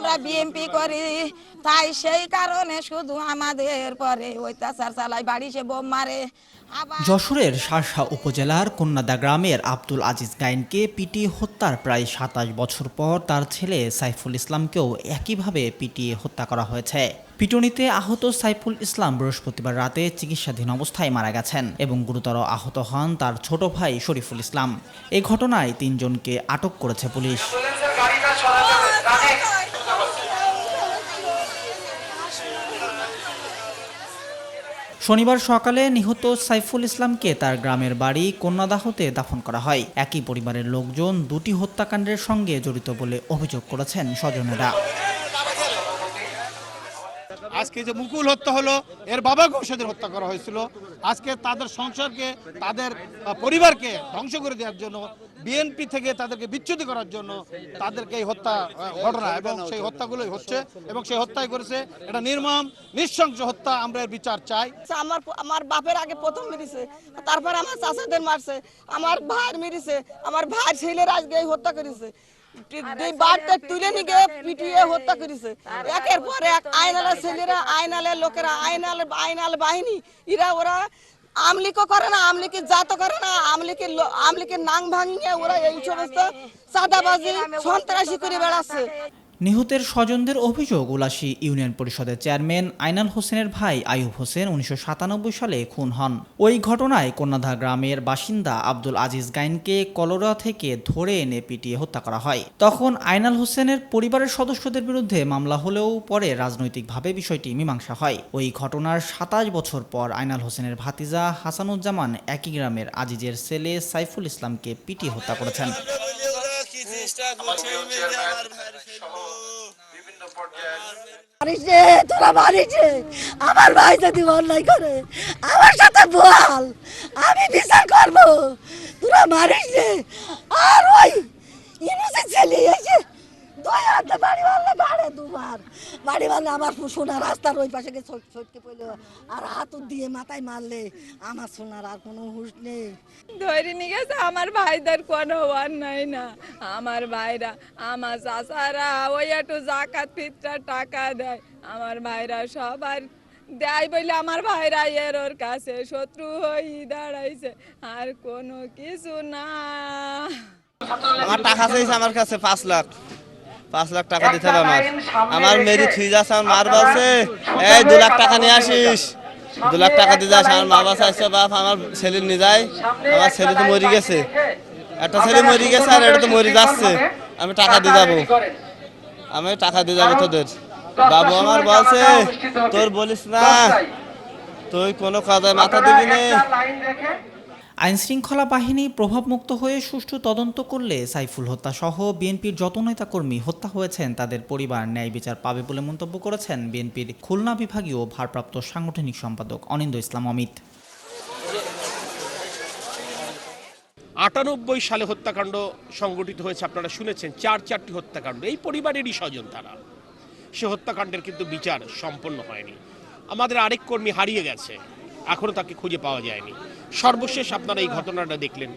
আমরা বিএমপি করি তাই সেই কারণে শুধু আমাদের পরে অত্যাচার চালায় বাড়ি সে বোম মারে। যশোরের শার্শা উপজেলার কন্যাদা গ্রামের আব্দুল আজিজ গাইনকে পিটিয়ে হত্যার প্রায় সাতাশ বছর পর তার ছেলে সাইফুল ইসলামকেও একইভাবে পিটিয়ে হত্যা করা হয়েছে। পিটুনিতে আহত সাইফুল ইসলাম বৃহস্পতিবার রাতে চিকিৎসাধীন অবস্থায় মারা গেছেন এবং গুরুতর আহত হন তার ছোট ভাই শরীফুল ইসলাম। এই ঘটনায় তিনজনকে আটক করেছে পুলিশ। শনিবার সকালে নিহত সাইফুল ইসলামকে তার গ্রামের বাড়ি কন্যাদাহতে দাফন করা হয়। একই পরিবারের লোকজন দুটি হত্যাকাণ্ডের সঙ্গে জড়িত বলে অভিযোগ করেছেন স্বজনেরা। আজকে যে মুকুল হত্যা হলো, এর বাবাকেও সেদিন হত্যা করা হয়েছিল। আজকে তাদের সংসারকে, তাদের পরিবারকে ধ্বংস করে দেওয়ার জন্য বিএনপি থেকে তাদেরকে বিচ্যুতি করার জন্য তাদেরকে এই হত্যা ঘটনা এবং সেই হত্যাগুলোই হচ্ছে এবং সেই হত্যাই করেছে। এটা নির্মম, নৃশংস হত্যা, আমরা এর বিচার চাই। আমার আমার বাপের আগে প্রথম মেরেছে, তারপর আমার চাচাদের মারছে, আমার ভাইয়ের মেরেছে, আমার ভাইয়ের ছেলের আজকে এই হত্যা করেছে। দুই বাড়িতে তুলে নিয়ে পিটিয়ে হত্যা করেছে। একের পর এক আইনালের ছেলেরা আইনালের লোকেরা আইনাল আইনাল বাহিনী এরা ওরা আমলিকও করে না আমলিকে জাত করে না আমলিকে আমলিকে নাং ভাঙিয়ে ওরা এই সমস্ত চাঁদাবাজি সন্ত্রাসী করে বেড়াচ্ছে। নিহতের স্বজনদের অভিযোগ উলাসী ইউনিয়ন পরিষদের চেয়ারম্যান আইনাল হোসেনের ভাই আইয়ুব হোসেন উনিশশো সাতানব্বই সালে খুন হন। ওই ঘটনায় কন্যাধা গ্রামের বাসিন্দা আব্দুল আজিজ গাইনকে কলোরা থেকে ধরে এনে পিটিয়ে হত্যা করা হয়। তখন আইনাল হোসেনের পরিবারের সদস্যদের বিরুদ্ধে মামলা হলেও পরে রাজনৈতিকভাবে বিষয়টি মীমাংসা হয়। ওই ঘটনার সাতাশ বছর পর আইনাল হোসেনের ভাতিজা হাসানুজ্জামান একই গ্রামের আজিজের ছেলে সাইফুল ইসলামকে পিটিয়ে হত্যা করেছেন। তোরা মারিছে আমার ভাই যদি অন্যায় করে আমার সাথে বল। আমি বিচার করব। তোরা মারিস রে আর ওই ইনোসেন্ট ছেলে এসে দুই হাতে বাড়ি মারলে বাড়ে দুবার। বাড়ি মারলে আমার সোনা রাস্তার ওই পাশে গিয়ে ছটকে পড়ল। আর হাত দিয়ে মাথায় মারলে আমার সোনার আর কোনো হুঁশ নেই। ধরে নিয়ে গেছে আমার ভাইদের কোনো অন্যায় না। আমার ভাইরা আমার চাচারা ওই একটু জাকাত ফিতরা টাকা দেয়। আমার ভাইরা সবার দেয় বলে আমার ভাইরা এর ওর কাছে শত্রু হয়ে দাঁড়াইছে। আর কোনো কিছু না। আমার টাকা চাইছে আমার কাছে পাঁচ লাখ। পাঁচ লাখ টাকা দিতে হবে আমার। আমার মেরি থুই যাচ্ছে আমার মার বলছে এই দু লাখ টাকা নিয়ে আসিস। দু লাখ টাকা দিয়ে যাস আমার মা বাবা আসছে বাপ আমার ছেলে নিয়ে যায়। আমার ছেলে তো মরে গেছে। একটা ছেলে মরে গেছে আর এটা তো মরে যাচ্ছে। আমি টাকা দিয়ে যাব। আমি টাকা দিয়ে যাব তোদের। বাবু আমার বলছে তোর বলিস না। তুই কোনো কাজে মাথা দিবি না। আইনশৃঙ্খলা বাহিনী প্রভাবমুক্ত হয়ে সুষ্ঠু তদন্ত করলে সাইফুল হত্যা সহ বিএনপির যত নেতাকর্মী হত্যা হয়েছেন, তাদের পরিবার ন্যায় বিচার পাবে বলে মন্তব্য করেছেন বিএনপির খুলনা বিভাগীয় ভারপ্রাপ্ত সাংগঠনিক সম্পাদক অনিন্দ ইসলাম অমিত। আটানব্বই সালে হত্যাকাণ্ড সংগঠিত হয়েছে, আপনারা শুনেছেন, চার চারটি হত্যাকাণ্ড। এই পরিবারেরই স্বজন তারা। সে হত্যাকাণ্ডের কিন্তু বিচার সম্পন্ন হয়নি। আমাদের আরেক কর্মী হারিয়ে গেছে। এখনও তাকে খুঁজে পাওয়া যায়নি। সর্বশেষ আপনারা এই ঘটনাটা দেখলেন।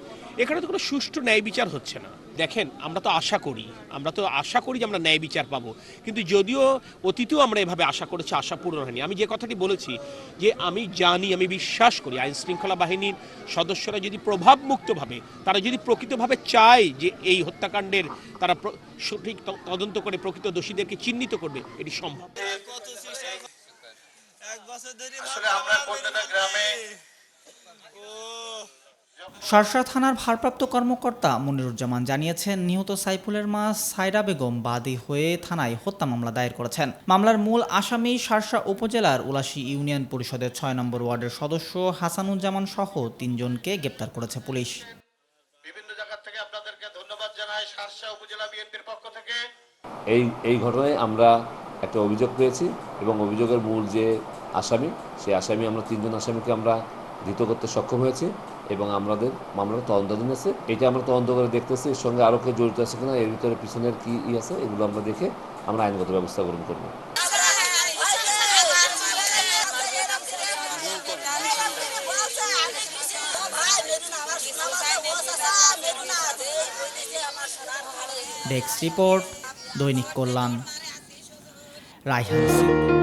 এখানে তো কোনো সুষ্ঠু ন্যায় বিচার হচ্ছে না। দেখেন, আমরা তো আশা করি, আমরা তো আশা করি যে আমরা ন্যায় বিচার পাবো। কিন্তু যদিও অতীতেও আমরা এভাবে আশা করেছি, আশা পূরণ হয়নি। আমি যে কথাটি বলেছি যে আমি জানি, আমি বিশ্বাস করি আইন শৃঙ্খলা বাহিনীর সদস্যরা যদি প্রভাবমুক্তভাবে, তারা যদি প্রকৃতভাবে চায় যে এই হত্যাকাণ্ডের তারা সঠিক তদন্ত করে প্রকৃত দোষীদেরকে চিহ্নিত করবে, এটি সম্ভব। শার্শা থানার ভারপ্রাপ্ত কর্মকর্তা মনিরুজ্জামান জানিয়েছেন নিহত সাইফুলের মা সাইরা বেগম বাদী হয়ে থানায় হত্যা মামলা দায়ের করেছেন। মামলার মূল আসামি শার্শা উপজেলার উলাসী ইউনিয়ন পরিষদের ছয় নম্বর ওয়ার্ডের সদস্য হাসানুজ্জামান সহ তিনজনকে গ্রেপ্তার করেছে পুলিশ। বিভিন্ন জায়গা থেকে আপনাদেরকে ধন্যবাদ জানাই সারসা উপজেলা বিএনপির পক্ষ থেকে। এই এই ঘটনায় আমরা একটা অভিযোগ পেয়েছি। এবং অভিযোগের মূল যে আসামি, সেই আসামি আমরা তিনজন আসামিকে আমরা ধৃত করতে সক্ষম হয়েছি এবং আমাদের মামলার তদন্তাধীন আছে। এটা আমরা তদন্ত করে দেখতেছি, এর সঙ্গে আরও কেউ জড়িত আছে কিনা, এর ভিতরে পিছনের কি ই আছে, এগুলো আমরা দেখে আমরা আইনগত ব্যবস্থা গ্রহণ করব। ডেস্ক রিপোর্ট, দৈনিক কল্যাণ। 来人性